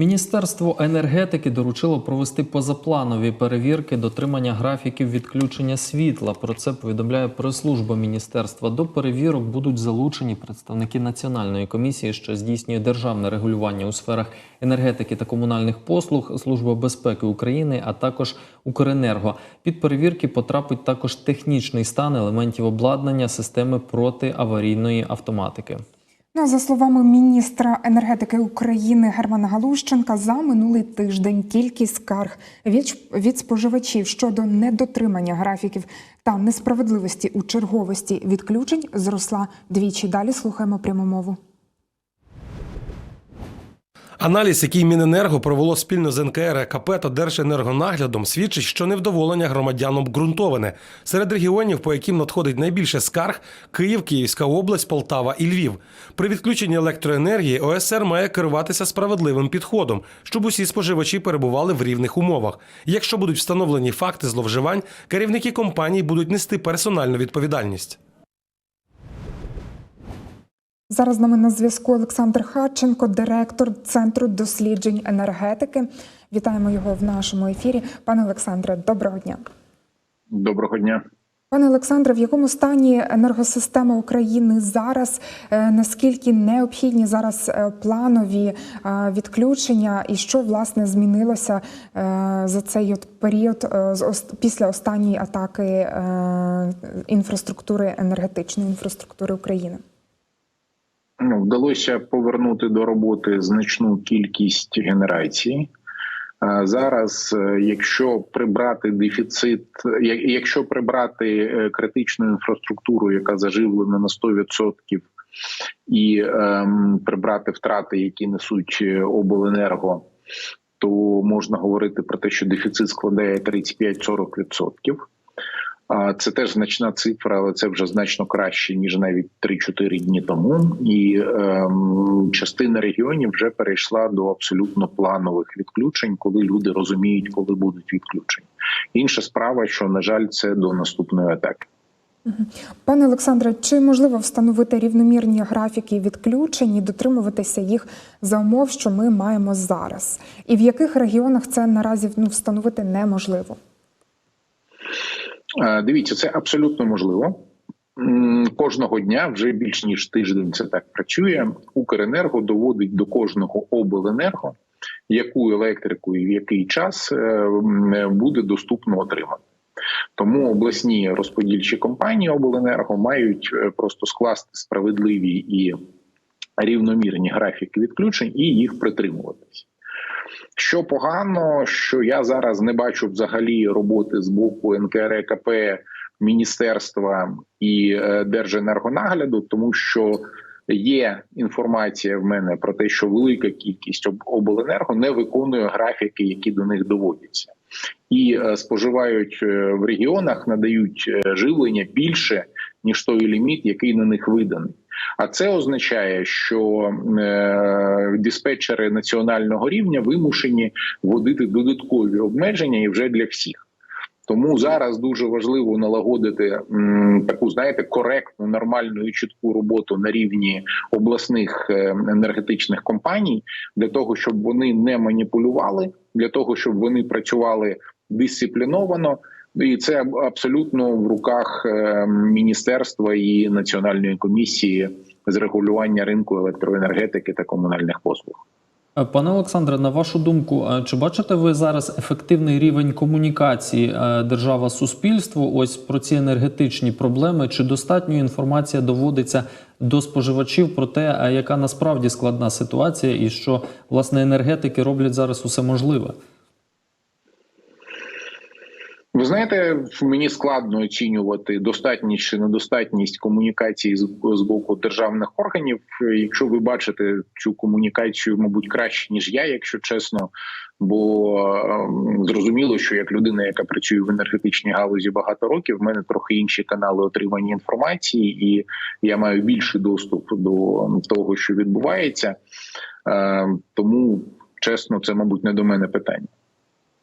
Міністерство енергетики доручило провести позапланові перевірки дотримання графіків відключення світла. Про це повідомляє прес-служба міністерства. До перевірок будуть залучені представники національної комісії, що здійснює державне регулювання у сферах енергетики та комунальних послуг, служба безпеки України, а також Укренерго. Під перевірки потрапить також технічний стан елементів обладнання системи протиаварійної автоматики. За словами міністра енергетики України Германа Галущенка, за минулий тиждень кількість скарг від споживачів щодо недотримання графіків та несправедливості у черговості відключень зросла двічі. Далі слухаємо пряму мову. Аналіз, який Міненерго провело спільно з НКР, ЕКП та Держенергонаглядом, свідчить, що невдоволення громадян обґрунтоване. Серед регіонів, по яким надходить найбільше скарг, Київ, Київська область, Полтава і Львів. При відключенні електроенергії ОСР має керуватися справедливим підходом, щоб усі споживачі перебували в рівних умовах. Якщо будуть встановлені факти зловживань, керівники компаній будуть нести персональну відповідальність. Зараз з нами на зв'язку Олександр Хатченко, директор Центру досліджень енергетики. Вітаємо його в нашому ефірі. Пане Олександре, доброго дня. Доброго дня. Пане Олександре, в якому стані енергосистема України зараз? Е, Наскільки необхідні зараз е, планові е, відключення, і що власне змінилося за цей от період після останньої атаки інфраструктури енергетичної інфраструктури України? Ну, вдалося повернути до роботи значну кількість генерації. Зараз, е, якщо прибрати дефіцит, якщо прибрати е, критичну інфраструктуру, яка заживлена на 100%, і ем, прибрати втрати, які несуть е, обленерго, то можна говорити про те, що дефіцит складає 35-40%. Це теж значна цифра, але це вже значно краще ніж навіть 3-4 дні тому. І ем, частина регіонів вже перейшла до абсолютно планових відключень, коли люди розуміють, коли будуть відключені. Інша справа, що на жаль, це до наступної атаки. Пане Олександре, чи можливо встановити рівномірні графіки відключень і дотримуватися їх за умов, що ми маємо зараз? І в яких регіонах це наразі ну, встановити неможливо? Дивіться, це абсолютно можливо. Кожного дня вже більш ніж тиждень це так працює. Укренерго доводить до кожного обленерго, яку електрику і в який час е, буде доступно отримати. Тому обласні розподільчі компанії обленерго мають е, просто скласти справедливі і рівномірні графіки відключень і їх притримуватись. Що погано, що я зараз не бачу взагалі роботи з боку НКРКП, міністерства і е, Держенергонагляду, тому що є інформація в мене про те, що велика кількість обленерго не виконує графіки, які до них доводяться, і е, споживають е, в регіонах, надають живлення більше ніж той ліміт, який на них виданий. А це означає, що е, диспетчери національного рівня вимушені вводити додаткові обмеження і вже для всіх. Тому зараз дуже важливо налагодити м, таку, знаєте, коректну, нормальну і чітку роботу на рівні обласних е, енергетичних компаній для того, щоб вони не маніпулювали, для того, щоб вони працювали дисципліновано. І це абсолютно в руках е, міністерства і національної комісії з регулювання ринку електроенергетики та комунальних послуг. Е, Пане Олександре, на вашу думку, е, чи бачите ви зараз ефективний рівень комунікації держава суспільство? Ось про ці енергетичні проблеми? Чи достатньо інформація доводиться до споживачів про те, яка насправді складна ситуація, і що власне енергетики роблять зараз усе можливе? Ви знаєте, мені складно оцінювати достатність чи недостатність комунікації з, з боку державних органів. Якщо ви бачите цю комунікацію, мабуть, краще ніж я, якщо чесно. Бо ем, зрозуміло, що як людина, яка працює в енергетичній галузі багато років, в мене трохи інші канали отримання інформації, і я маю більший доступ до того, що відбувається. Ем, тому чесно, це мабуть не до мене питання.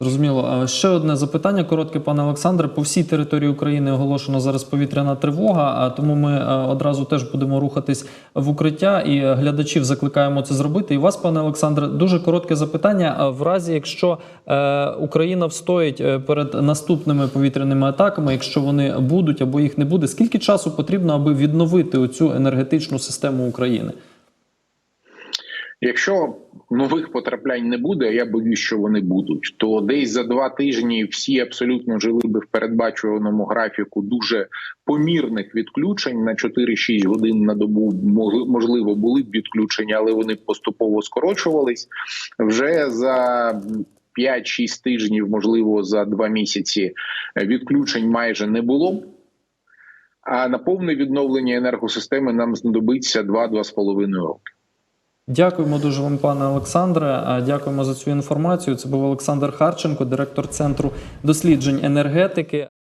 Зрозуміло. Ще одне запитання коротке, пане Олександре. По всій території України оголошено зараз повітряна тривога, тому ми е, одразу теж будемо рухатись в укриття і е, глядачів закликаємо це зробити. І вас, пане Олександре, дуже коротке запитання. А В разі, якщо е, Україна встоїть е, перед наступними повітряними атаками, якщо вони будуть або їх не буде, скільки часу потрібно, аби відновити оцю енергетичну систему України? Якщо нових потраплянь не буде, а я боюсь, що вони будуть, то десь за два тижні всі абсолютно жили би в передбачуваному графіку дуже помірних відключень на 4-6 годин на добу. Можливо, були б відключення, але вони поступово скорочувались. Вже за 5-6 тижнів, можливо, за 2 місяці відключень майже не було. А на повне відновлення енергосистеми нам знадобиться 2-2,5 роки. Дякуємо дуже вам, пане Олександре. Дякуємо за цю інформацію. Це був Олександр Харченко, директор центру досліджень енергетики.